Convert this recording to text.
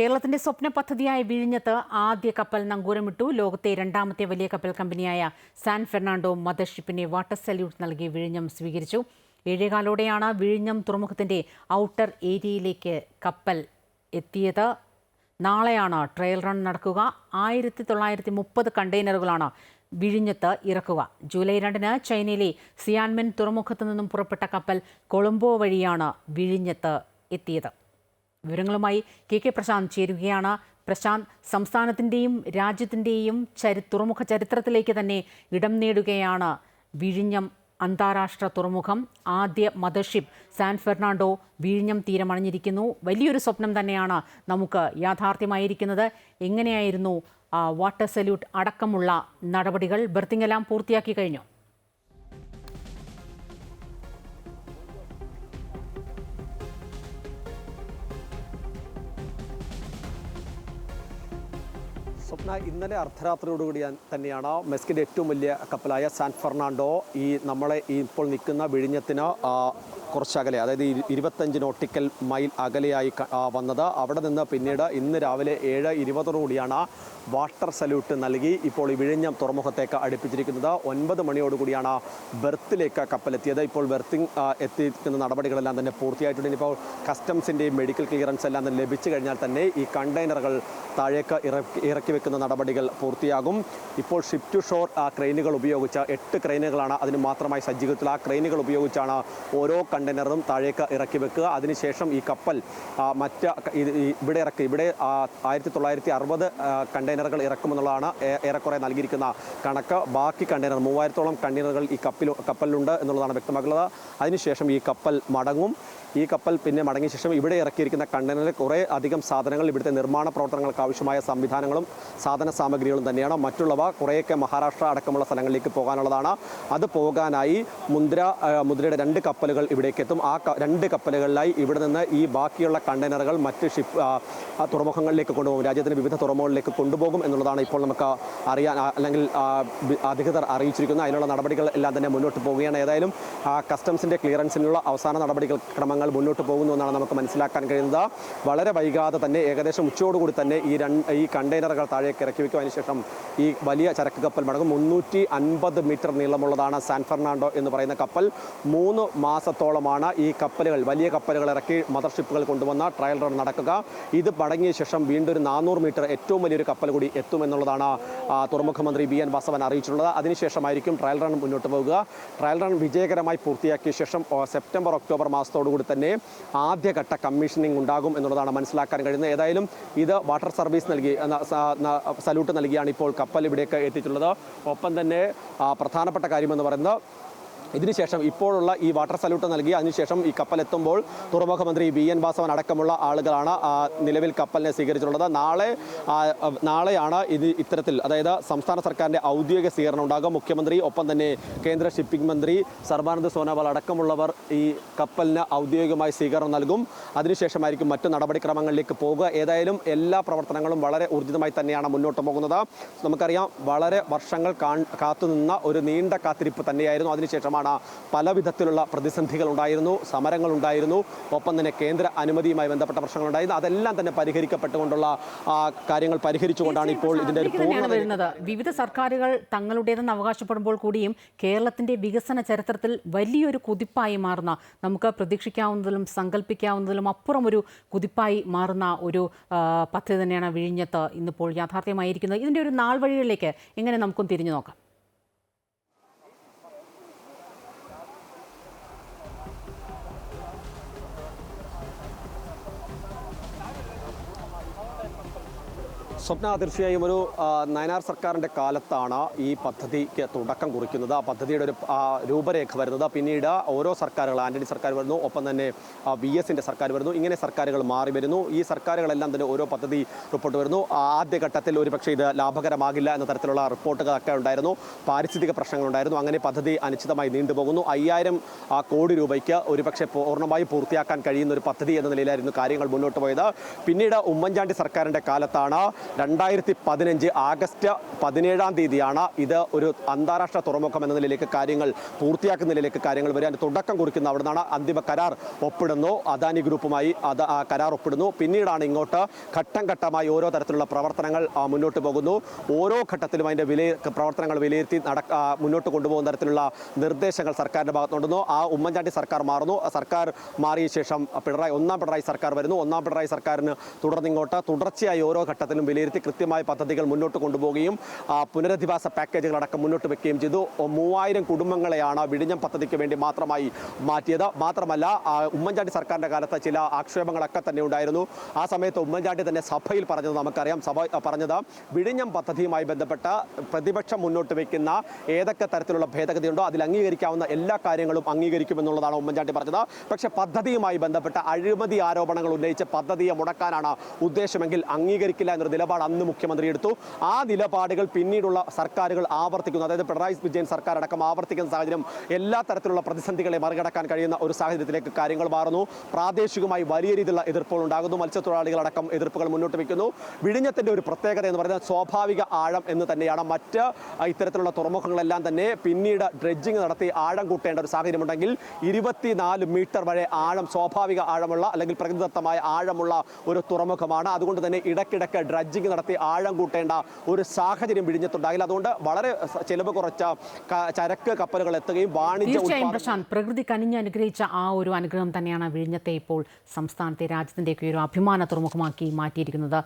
കേരളത്തിന്റെ സ്വപ്ന പദ്ധതിയായ വിഴിഞ്ഞത്ത് ആദ്യ കപ്പൽ നങ്കൂരമിട്ടു. ലോകത്തെ രണ്ടാമത്തെ വലിയ കപ്പൽ കമ്പനിയായ സാൻ ഫെർണാണ്ടോ മദർഷിപ്പിനെ വാട്ടർ സല്യൂട്ട് നൽകി വിഴിഞ്ഞം സ്വീകരിച്ചു. ഏഴേകാലോടെയാണ് വിഴിഞ്ഞം തുറമുഖത്തിന്റെ ഔട്ടർ ഏരിയയിലേക്ക് കപ്പൽ എത്തിയത്. നാളെയാണ് ട്രയൽ റൺ നടക്കുക. ആയിരത്തി തൊള്ളായിരത്തി മുപ്പത് കണ്ടെയ്നറുകളാണ് വിഴിഞ്ഞത്ത് ഇറക്കുക. ജൂലൈ രണ്ടിന് ചൈനയിലെ സിയാൻമെൻ തുറമുഖത്തു നിന്നും പുറപ്പെട്ട കപ്പൽ കൊളംബോ വഴിയാണ് വിഴിഞ്ഞത്ത് എത്തിയത്. വിവരങ്ങളുമായി കെ കെ പ്രശാന്ത് ചേരുകയാണ്. പ്രശാന്ത് സംസ്ഥാനത്തിന്റെയും രാജ്യത്തിന്റെയും ചരി തുറമുഖ ചരിത്രത്തിലേക്ക് തന്നെ ഇടം നേടുകയാണ് വിഴിഞ്ഞം അന്താരാഷ്ട്ര തുറമുഖം. ആദ്യ മദർഷിപ്പ് സാൻ ഫെർണാണ്ടോ വിഴിഞ്ഞം തീരമണിഞ്ഞിരിക്കുന്നു. വലിയൊരു സ്വപ്നം തന്നെയാണ് നമുക്ക് യാഥാർത്ഥ്യമായിരിക്കുന്നത്. എങ്ങനെയായിരുന്നു വാട്ടർ സല്യൂട്ട് അടക്കമുള്ള നടപടികൾ? ബർത്തിങ്ങെല്ലാം പൂർത്തിയാക്കി കഴിഞ്ഞു. സ്വപ്ന ഇന്നലെ അർദ്ധരാത്രിയോടുകൂടി തന്നെയാണ് മെസ്കിന്റെ ഏറ്റവും വലിയ കപ്പലായ സാൻ ഫെർണാണ്ടോ ഈ നമ്മളെ ഇപ്പോൾ നിൽക്കുന്ന വിഴിഞ്ഞത്തിന് കുറച്ചകലെ അതായത് ഇരു- ഇരുപത്തഞ്ച് നോട്ടിക്കൽ മൈൽ അകലെയായി വന്നത്. അവിടെ നിന്ന് പിന്നീട് ഇന്ന് രാവിലെ ഏഴ് ഇരുപതോടുകൂടിയാണ് വാട്ടർ സല്യൂട്ട് നൽകി. ഇപ്പോൾ ഈ വിഴിഞ്ഞം തുറമുഖത്തേക്ക് അടുപ്പിച്ചിരിക്കുന്നത് ഒൻപത് മണിയോടുകൂടിയാണ് ബെർത്തിലേക്ക് കപ്പലെത്തിയത്. ഇപ്പോൾ ബെർത്തിങ് എത്തിയിരിക്കുന്ന നടപടികളെല്ലാം തന്നെ പൂർത്തിയായിട്ടുണ്ട്. ഇപ്പോൾ കസ്റ്റംസിന്റെയും മെഡിക്കൽ ക്ലിയറൻസ് എല്ലാം തന്നെ ലഭിച്ചു കഴിഞ്ഞാൽ തന്നെ ഈ കണ്ടെയ്നറുകൾ താഴേക്ക് ഇറക്കി ഇറക്കി വെക്കുന്ന നടപടികൾ പൂർത്തിയാകും. ഇപ്പോൾ ഷിപ്പ് ടു ഷോർ ക്രെയിനുകൾ ഉപയോഗിച്ച എട്ട് ക്രെയിനുകളാണ് അതിന് മാത്രമായി സജ്ജീകരിച്ചത് ആ ക്രെയിനുകൾ ഉപയോഗിച്ചാണ് ഓരോ കണ്ടെയ്നറും താഴേക്ക് ഇറക്കി വെക്കുക. അതിനുശേഷം ഈ കപ്പൽ മറ്റ് ഇവിടെ ഇറക്കി ഇവിടെ ആയിരത്തി തൊള്ളായിരത്തി അറുപത് കണ്ടെയ്നറുകൾ ഇറക്കുമെന്നുള്ളതാണ് ഏറെക്കുറെ നൽകിയിരിക്കുന്ന കണക്ക്. ബാക്കി കണ്ടെയ്നർ മൂവായിരത്തോളം കണ്ടെയ്നറുകൾ ഈ കപ്പിൽ കപ്പലിലുണ്ട് എന്നുള്ളതാണ് വ്യക്തമാക്കുന്നത് അതിനുശേഷം ഈ കപ്പൽ മടങ്ങും. ഈ കപ്പൽ പിന്നെ മടങ്ങിയ ശേഷം ഇവിടെ ഇറക്കിയിരിക്കുന്ന കണ്ടെയ്നറിൽ കുറേ അധികം സാധനങ്ങൾ ഇവിടുത്തെ നിർമ്മാണ പ്രവർത്തനങ്ങൾക്ക് ആവശ്യമായ സംവിധാനങ്ങളും സാധന സാമഗ്രികളും തന്നെയാണ്. മറ്റുള്ളവ കുറേയൊക്കെ മഹാരാഷ്ട്ര അടക്കമുള്ള സ്ഥലങ്ങളിലേക്ക് പോകാനുള്ളതാണ്. അത് പോകാനായി മുദ്ര മുദ്രയുടെ രണ്ട് കപ്പലുകൾ ഇവിടേക്ക് എത്തും ആ രണ്ട് കപ്പലുകളിലായി ഇവിടെ നിന്ന് ഈ ബാക്കിയുള്ള കണ്ടെയ്നറുകൾ മറ്റ് ഷിപ്പ് തുറമുഖങ്ങളിലേക്ക് കൊണ്ടുപോകും. രാജ്യത്തിന്റെ വിവിധ തുറമുഖങ്ങളിലേക്ക് കൊണ്ടുപോകും എന്നുള്ളതാണ് ഇപ്പോൾ നമുക്ക് അറിയാൻ അല്ലെങ്കിൽ അധികൃതർ അറിയിച്ചിരിക്കുന്നത്. അതിനുള്ള നടപടികൾ എല്ലാം തന്നെ മുന്നോട്ട് പോവുകയാണ്. ഏതായാലും ആ, കസ്റ്റംസിന്റെ ക്ലിയറൻസിനുള്ള അവസാന നടപടികൾ ക്രമങ്ങൾ മുന്നോട്ട് പോകുന്നു എന്നാണ് നമുക്ക് മനസ്സിലാക്കാൻ കഴിയുന്നത്. വളരെ വൈകാതെ തന്നെ ഏകദേശം ഉച്ചയോടുകൂടി തന്നെ ഈ രണ്ട് ഈ കണ്ടെയ്നറുകൾ താഴേക്ക് ഇറക്കി വയ്ക്കും ശേഷം ഈ വലിയ ചരക്ക് കപ്പൽ മടങ്ങും. മുന്നൂറ്റി അൻപത് മീറ്റർ നീളമുള്ളതാണ് സാൻ ഫെർണാണ്ടോ എന്ന് പറയുന്ന കപ്പൽ. മൂന്ന് മാസത്തോളമാണ് ഈ കപ്പലുകൾ വലിയ കപ്പലുകൾ ഇറക്കി മദർഷിപ്പുകൾ കൊണ്ടുവന്ന ട്രയൽ റൺ നടക്കുക. ഇത് മടങ്ങിയ ശേഷം വീണ്ടും ഒരു നാനൂറ് മീറ്റർ ഏറ്റവും വലിയൊരു കപ്പൽ കൂടി എത്തുമെന്നുള്ളതാണ് തുറമുഖ മന്ത്രി ബി എൻ വാസവൻ അറിയിച്ചിട്ടുള്ളത്. അതിനുശേഷമായിരിക്കും ട്രയൽ റൺ മുന്നോട്ട് പോകുക ട്രയൽ റൺ വിജയകരമായി പൂർത്തിയാക്കിയ ശേഷം സെപ്റ്റംബർ ഒക്ടോബർ മാസത്തോടുകൂടി തന്നെ ആദ്യഘട്ട കമ്മീഷനിങ് ഉണ്ടാകും എന്നുള്ളതാണ് മനസ്സിലാക്കാൻ കഴിയുന്നത്. ഏതായാലും ഇത് വാട്ടർ സർവീസ് നൽകി സല്യൂട്ട് നൽകിയാണ് ഇപ്പോൾ കപ്പൽ ഇവിടേക്ക് എത്തിയിട്ടുള്ളത്. ഒപ്പം തന്നെ പ്രധാനപ്പെട്ട കാര്യമെന്ന് പറയുന്നത് ഇതിനുശേഷം ഇപ്പോഴുള്ള ഈ വാട്ടർ സല്യൂട്ട് നൽകി. അതിനുശേഷം ഈ കപ്പൽ എത്തുമ്പോൾ തുറമുഖ മന്ത്രി ബി എൻ വാസവൻ അടക്കമുള്ള ആളുകളാണ് നിലവിൽ കപ്പലിനെ സ്വീകരിച്ചിട്ടുള്ളത്. നാളെ നാളെയാണ് ഇത് ഇത്തരത്തിൽ അതായത് സംസ്ഥാന സർക്കാരിന്റെ ഔദ്യോഗിക സ്വീകരണം ഉണ്ടാകും. മുഖ്യമന്ത്രി ഒപ്പം തന്നെ കേന്ദ്ര ഷിപ്പിംഗ് മന്ത്രി സർബാനന്ദ് സോനോവാൾ അടക്കമുള്ളവർ ഈ കപ്പലിന് ഔദ്യോഗികമായി സ്വീകരണം നൽകും. അതിനുശേഷമായിരിക്കും മറ്റു നടപടിക്രമങ്ങളിലേക്ക് പോകുക ഏതായാലും എല്ലാ പ്രവർത്തനങ്ങളും വളരെ ഊർജിതമായി തന്നെയാണ് മുന്നോട്ട് പോകുന്നത്. നമുക്കറിയാം വളരെ വർഷങ്ങൾ കാത്തുനിന്ന ഒരു നീണ്ട കാത്തിരിപ്പ് തന്നെയായിരുന്നു. അതിനുശേഷമാണ് പല വിധത്തിലുള്ള പ്രതിസന്ധികൾ ഉണ്ടായിരുന്നു സമരങ്ങൾ ഉണ്ടായിരുന്നു ഒപ്പം തന്നെ കേന്ദ്ര അനുമതിയുമായി ബന്ധപ്പെട്ട പ്രശ്നങ്ങൾ ഉണ്ടായിരുന്നു അതെല്ലാം തന്നെ പരിഹരിക്കപ്പെട്ടുകൊണ്ടുള്ള ആ, കാര്യങ്ങൾ പരിഹരിച്ചുകൊണ്ടാണ് ഇപ്പോൾ ഇതിന്റെ ഒരു വരുന്നത്. വിവിധ സർക്കാരുകൾ തങ്ങളുടേതെന്ന് അവകാശപ്പെടുമ്പോൾ കൂടിയും കേരളത്തിന്റെ വികസന ചരിത്രത്തിൽ വലിയൊരു കുതിപ്പായി മാറുന്ന നമുക്ക് പ്രതീക്ഷിക്കാവുന്നതിലും സങ്കല്പിക്കാവുന്നതിലും അപ്പുറം ഒരു കുതിപ്പായി മാറുന്ന ഒരു പദ്ധതി തന്നെയാണ് വിഴിഞ്ഞത്ത് ഇന്നിപ്പോൾ യാഥാർത്ഥ്യമായിരിക്കുന്നത്. ഇതിന്റെ ഒരു നാൾ വഴികളിലേക്ക് എങ്ങനെ നമുക്കും തിരിഞ്ഞു നോക്കാം. സ്വപ്ന തീർച്ചയായും ഒരു നയനാർ സർക്കാരിന്റെ കാലത്താണ് ഈ പദ്ധതിക്ക് തുടക്കം കുറിക്കുന്നത്. ആ പദ്ധതിയുടെ ഒരു രൂപരേഖ വരുന്നത്. പിന്നീട് ഓരോ സർക്കാരുകൾ ആന്റണി സർക്കാർ വരുന്നു ഒപ്പം തന്നെ വി എസിന്റെ സർക്കാർ വരുന്നു. ഇങ്ങനെ സർക്കാരുകൾ മാറി വരുന്നു. ഈ സർക്കാരുകളെല്ലാം തന്നെ ഓരോ പദ്ധതി റിപ്പോർട്ട് വരുന്നു. ആദ്യഘട്ടത്തിൽ ഒരുപക്ഷെ ഇത് ലാഭകരമാകില്ല എന്ന തരത്തിലുള്ള റിപ്പോർട്ടുകളൊക്കെ ഉണ്ടായിരുന്നു. പാരിസ്ഥിതിക പ്രശ്നങ്ങളുണ്ടായിരുന്നു. അങ്ങനെ പദ്ധതി അനിശ്ചിതമായി നീണ്ടുപോകുന്നു അയ്യായിരം കോടി രൂപയ്ക്ക് ഒരുപക്ഷെ പൂർണമായി പൂർത്തിയാക്കാൻ കഴിയുന്ന ഒരു പദ്ധതി എന്ന നിലയിലായിരുന്നു കാര്യങ്ങൾ മുന്നോട്ട് പോയത്. പിന്നീട് ഉമ്മൻചാണ്ടി സർക്കാരിന്റെ കാലത്താണ് രണ്ടായിരത്തി പതിനഞ്ച് ആഗസ്റ്റ് പതിനേഴാം തീയതിയാണ് ഇത് ഒരു അന്താരാഷ്ട്ര തുറമുഖം എന്ന നിലയിലേക്ക് കാര്യങ്ങൾ പൂർത്തിയാക്കുന്ന നിലയിലേക്ക് കാര്യങ്ങൾ വരാൻ തുടക്കം കുറിക്കുന്ന അവിടെ നിന്നാണ് അന്തിമ കരാർ ഒപ്പിടുന്നു. അദാനി ഗ്രൂപ്പുമായി അത് കരാർ ഒപ്പിടുന്നു. പിന്നീടാണ് ഇങ്ങോട്ട് ഘട്ടം ഘട്ടമായി ഓരോ തരത്തിലുള്ള പ്രവർത്തനങ്ങൾ മുന്നോട്ട് പോകുന്നു. ഓരോ ഘട്ടത്തിലും അതിന്റെ വില പ്രവർത്തനങ്ങൾ വിലയിരുത്തി നട മുന്നോട്ട് കൊണ്ടുപോകുന്ന തരത്തിലുള്ള നിർദ്ദേശങ്ങൾ സർക്കാരിന്റെ ഭാഗത്തുണ്ടെന്നു ആ ഉമ്മൻചാണ്ടി സർക്കാർ മാറുന്നു. സർക്കാർ മാറിയ ശേഷം പിണറായി ഒന്നാം പിണറായി സർക്കാർ വരുന്നു. ഒന്നാം പിണറായി സർക്കാരിന് തുടർന്നിങ്ങോട്ട് തുടർച്ചയായി ഓരോ ഘട്ടത്തിലും വിലയിരുത്തി കൃത്യമായ പദ്ധതികൾ മുന്നോട്ട് കൊണ്ടുപോവുകയും പുനരധിവാസ പാക്കേജുകൾ അടക്കം മുന്നോട്ട് വെക്കുകയും ചെയ്തു. മൂവായിരം കുടുംബങ്ങളെയാണ് വിഴിഞ്ഞം പദ്ധതിക്ക് വേണ്ടി മാത്രമായി മാറ്റിയത്. മാത്രമല്ല ഉമ്മൻചാണ്ടി സർക്കാരിന്റെ കാലത്ത് ചില ആക്ഷേപങ്ങളൊക്കെ തന്നെ ഉണ്ടായിരുന്നു. ആ സമയത്ത് ഉമ്മൻചാണ്ടി തന്നെ സഭയിൽ പറഞ്ഞത് നമുക്കറിയാം. സഭ പറഞ്ഞത് വിഴിഞ്ഞം പദ്ധതിയുമായി ബന്ധപ്പെട്ട പ്രതിപക്ഷം മുന്നോട്ട് വയ്ക്കുന്ന ഏതൊക്കെ തരത്തിലുള്ള ഭേദഗതിയുണ്ടോ അതിൽ അംഗീകരിക്കാവുന്ന എല്ലാ കാര്യങ്ങളും അംഗീകരിക്കുമെന്നുള്ളതാണ് ഉമ്മൻചാണ്ടി പറഞ്ഞത്. പക്ഷേ പദ്ധതിയുമായി ബന്ധപ്പെട്ട അഴിമതി ആരോപണങ്ങൾ ഉന്നയിച്ച് പദ്ധതിയെ മുടക്കാനാണ് ഉദ്ദേശമെങ്കിൽ അംഗീകരിക്കില്ല എന്നൊരു നിലപാട് അന്ന് മുഖ്യമന്ത്രി എടുത്തു. ആ നിലപാടുകൾ പിന്നീടുള്ള സർക്കാരുകൾ ആവർത്തിക്കുന്നു. അതായത് പിണറായി വിജയൻ സർക്കാർ അടക്കം ആവർത്തിക്കുന്ന സാഹചര്യം എല്ലാ തരത്തിലുള്ള പ്രതിസന്ധികളെ മറികടക്കാൻ കഴിയുന്ന ഒരു സാഹചര്യത്തിലേക്ക് കാര്യങ്ങൾ മാറുന്നു. പ്രാദേശികമായി വലിയ രീതിയിലുള്ള എതിർപ്പുകൾ ഉണ്ടാകുന്നു. മത്സ്യത്തൊഴിലാളികളടക്കം എതിർപ്പുകൾ മുന്നോട്ട് വയ്ക്കുന്നു. വിഴിഞ്ഞത്തിന്റെ ഒരു പ്രത്യേകത എന്ന് പറയുന്നത് സ്വാഭാവിക ആഴം എന്ന് തന്നെയാണ്. മറ്റ് ഇത്തരത്തിലുള്ള തുറമുഖങ്ങളെല്ലാം തന്നെ പിന്നീട് ഡ്രെഡ്ജിങ് നടത്തി ആഴം കൂട്ടേണ്ട ഒരു സാഹചര്യമുണ്ടെങ്കിൽ ഇരുപത്തിനാല് മീറ്റർ വരെ ആഴം സ്വാഭാവിക ആഴമുള്ള അല്ലെങ്കിൽ പ്രകൃതിദത്തമായ ആഴമുള്ള ഒരു തുറമുഖമാണ്. അതുകൊണ്ട് തന്നെ ഇടയ്ക്കിടയ്ക്ക് ഡ്രഡ്ജിങ് നടത്തി ആഴം കൂട്ടേണ്ട ഒരു സാഹചര്യം വിഴിഞ്ഞത്തുണ്ടാകില്ല. അതുകൊണ്ട് വളരെ ചെലവ് കുറച്ച ചരക്ക് കപ്പലുകൾ എത്തുകയും വാണിജ്യ തീർച്ചയായും പ്രശാന്ത് പ്രകൃതി കനിഞ്ഞ് അനുഗ്രഹിച്ച ആ ഒരു അനുഗ്രഹം തന്നെയാണ് വിഴിഞ്ഞത്തെ ഇപ്പോൾ സംസ്ഥാനത്തെ രാജ്യത്തിന്റെയൊക്കെ ഒരു അഭിമാന തുറമുഖമാക്കി മാറ്റിയിരിക്കുന്നത്.